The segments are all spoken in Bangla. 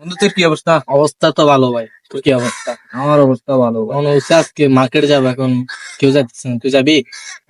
বন্ধু তোর কি অবস্থা? অবস্থা তো ভালো ভাই। তোর কি অবস্থা? আমার অবস্থা ভালো। মনে হচ্ছে আজকে মার্কেট যাব এখন। কেউ যাচ্ছে তুই যাবি?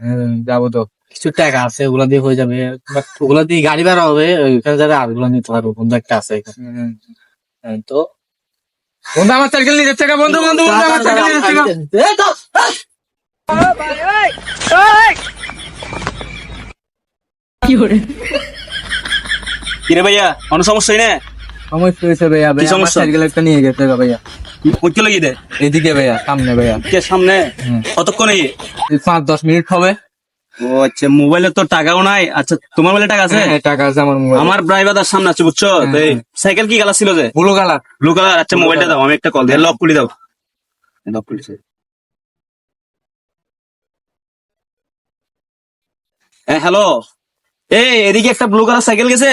হ্যাঁ, যাব তো। কিছু টাকা আছে ওগুলা দিয়ে হয়ে যাবে। ওগুলা দিয়ে গাড়ি ভাড়া হবে ওইখানে যাবে আর ওগুলা নিতে পারব। বন্ধু একটা আছে। হ্যাঁ, তো? বন্ধু আমার সাইকেল নিয়ে যাচ্ছে বন্ধু বন্ধু বন্ধু আমার সাইকেল গা। এই তো, কিরে ভাইয়া কোনো সমস্যাই না সমস্যা হয়েছে ভাইয়া ভাইয়া আমার সমস্যা? সাইকেল একটা নিয়ে গেছে ভাইয়া। লাগি দে? এদিকে ভাইয়া সামনে ভাইয়া। কে সামনে? কতক্ষণ? এই এই পাঁচ দশ মিনিট হবে। ও আচ্ছা মোবাইলে তো টাকাও নাই? আচ্ছা তোমার মোবাইলে টাকা আছে? হ্যাঁ, টাকা আছে আমার মোবাইল। আমার ড্রাইভার সামনে আছে বুঝছ? তো এই সাইকেল কি কালার ছিল যে? ব্লু কালার ব্লু কালার আচ্ছা মোবাইলটা দাও আমি একটা কল দিয়ে লক করে দাও। লক হ্যাঁ হ্যালো এই এদিকে একটা ব্লু কালার সাইকেল গেছে?